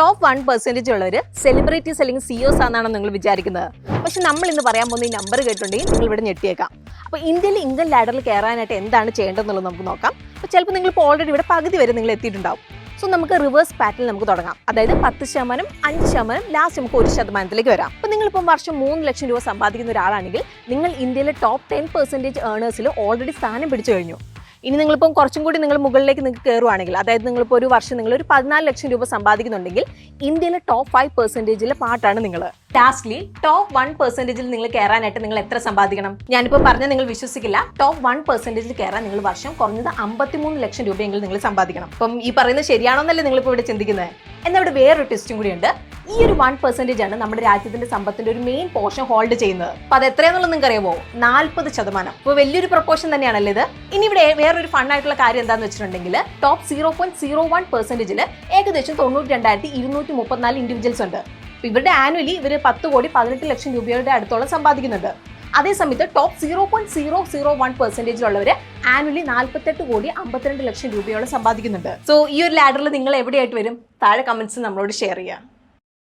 Top one percentage ഉള്ളവർ celebrities അല്ലെങ്കിൽ CEOs ആണെന്നാണ് നിങ്ങൾ വിചാരിക്കുന്നത്. പക്ഷെ നമ്മൾ ഇന്ന് പറയാൻ പോകുന്ന ഈ നമ്പർ കേട്ടുണ്ടെങ്കിൽ നിങ്ങൾ ഇവിടെ ഞെട്ടിയേക്കാം. അപ്പോൾ ഇന്ത്യയിൽ ഇൻകം ലാഡറിൽ കയറാനായിട്ട് എന്താണ് ചെയ്യേണ്ടതെന്നുള്ളത് നമുക്ക് നോക്കാം. അപ്പോൾ ചിലപ്പോൾ നിങ്ങൾ ഇപ്പോൾ ഓൾറെഡി ഇവിടെ പകുതി വരെ നിങ്ങൾ എത്തിയിട്ടുണ്ടാവും. സോ നമുക്ക് റിവേഴ്സ് പാറ്റിൽ നമുക്ക് തുടങ്ങാം. അതായത് പത്ത് ശതമാനം അഞ്ച് ശതമാനം ലാസ്റ്റ് നമുക്ക് ഒരു ശതമാനത്തിലേക്ക് വരാം. അപ്പോൾ നിങ്ങളിപ്പം വർഷം മൂന്ന് ലക്ഷം രൂപ സമ്പാദിക്കുന്ന ഒരാളാണെങ്കിൽ നിങ്ങൾ ഇന്ത്യയിലെ ടോപ്പ് ടെൻ പെർസെന്റേജ് ഏണേഴ്സിൽ ഓൾറെഡി സ്ഥാനം പിടിച്ചു കഴിഞ്ഞു. ഇനി നിങ്ങളിപ്പം കുറച്ചും കൂടി നിങ്ങൾ മുകളിലേക്ക് നിങ്ങൾക്ക് കയറുവാണെങ്കിൽ അതായത് നിങ്ങളിപ്പോൾ ഒരു വർഷം നിങ്ങൾ ഒരു പതിനാല് ലക്ഷം രൂപ സമ്പാദിക്കുന്നുണ്ടെങ്കിൽ ഇന്ത്യയിലെ ടോപ്പ് ഫൈവ് പെർസെന്റേജിലെ പാട്ടാണ് നിങ്ങൾ ലാസ്റ്റ്ലി ടോപ്പ് വൺ പെർസെന്റേജിൽ നിങ്ങൾ കയറാനായിട്ട് നിങ്ങൾ എത്ര സമ്പാദിക്കണം? ഞാനിപ്പോൾ പറഞ്ഞ നിങ്ങൾ വിശ്വസിക്കില്ല. ടോപ്പ് വൺ പെർസെന്റേജിൽ കയറാൻ നിങ്ങൾ വർഷം കുറഞ്ഞത് അമ്പത്തിമൂന്ന് ലക്ഷം രൂപയെങ്കിലും നിങ്ങൾ സമ്പാദിക്കണം. അപ്പം ഈ പറയുന്നത് ശരിയാണോ എന്നല്ലേ നിങ്ങളിപ്പോൾ ഇവിടെ ചിന്തിക്കുന്നത്? എന്നാൽ ഇവിടെ വേറൊരു ടെസ്റ്റും കൂടിയുണ്ട്. ഈ ഒരു വൺ പെർസെന്റേജ് ആണ് നമ്മുടെ രാജ്യത്തിന്റെ സമ്പത്തിന്റെ ഒരു മെയിൻ പോർഷൻ ഹോൾഡ് ചെയ്യുന്നത്. അപ്പൊ അത് എത്രയാണെന്നുള്ളത് നിങ്ങൾക്ക് അറിയാമോ നാൽപ്പത് ശതമാനം. ഇപ്പൊ വലിയൊരു പ്രൊപ്പോർഷൻ തന്നെയാണല്ലോ ഇത്? ഇനി ഇവിടെ വേറൊരു ഫൺ ആയിട്ടുള്ള കാര്യം എന്താണെന്ന് വെച്ചിട്ടുണ്ടെങ്കിൽ top zero point zero one പെർസെന്റേജിൽ ഏകദേശം തൊണ്ണൂറ്റി രണ്ടായിരത്തി ഇരുന്നൂറ്റി മുപ്പത്തിനാല് ഇൻഡിവിജ്വൽസ് ഉണ്ട് ഇവരുടെ ആനുവലി ഇവർ പത്ത് കോടി പതിനെട്ട് ലക്ഷം രൂപയുടെ അടുത്തോളം സമ്പാദിക്കുന്നുണ്ട്. അതേസമയത്ത് top zero point zero zero one പെർസെന്റേജിലുള്ളവർ annually നാൽപ്പത്തെട്ട് കോടി അമ്പത്തിരണ്ട് ലക്ഷം രൂപയോളം സമ്പാദിക്കുന്നുണ്ട്. സോ ഈ ഒരു ലാഡറിൽ നിങ്ങൾ എവിടെയായിട്ട് വരും? താഴെ കമന്റ്സ് നമ്മളോട് ഷെയർ ചെയ്യാം